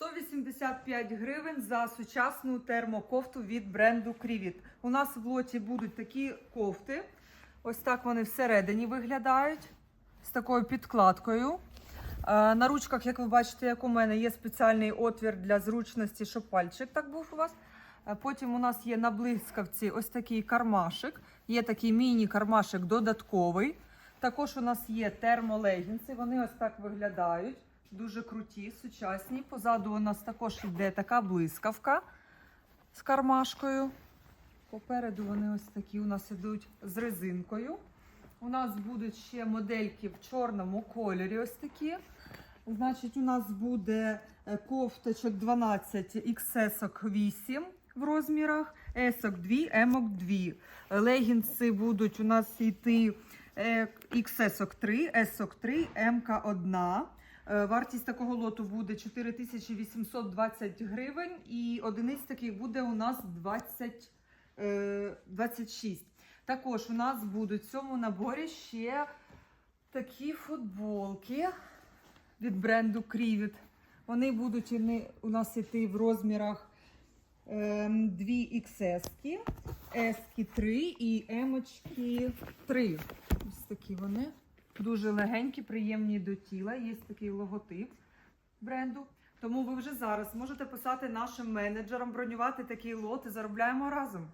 185 гривень за сучасну термокофту від бренду Крівіт. У нас в лоті будуть такі кофти. Ось так вони всередині виглядають з такою підкладкою. Е, На ручках, як ви бачите, як у мене, є спеціальний отвір для зручності, щоб пальчик так був у вас. Е, Потім у нас є на блискавці ось такий кармашик. Є такий міні-кармашик додатковий. Також у нас є термолегінси. Вони ось так виглядають. Дуже круті, сучасні. Позаду у нас також йде така блискавка з кармашкою. Попереду вони ось такі у нас ідуть з резинкою. У нас будуть ще модельки в чорному кольорі. Ось такі. Значить, у нас буде е, кофточок 12, XS 8 в розмірах, S 2, M 2. Легінси будуть у нас йти XS 3, S 3, M 1. Е, Вартість такого лоту буде 4820 гривень, і одиниць таких буде у нас 20, е, 26. Також у нас будуть в цьому наборі ще такі футболки від бренду Крівіт. Вони будуть у нас йти в розмірах ем, 2 XS, S 3 і M 3. Ось такі вони. Дуже легенькі, приємні до тіла. Є такий логотип бренду. Тому ви вже зараз можете писати нашим менеджерам, бронювати такий лот і заробляємо разом.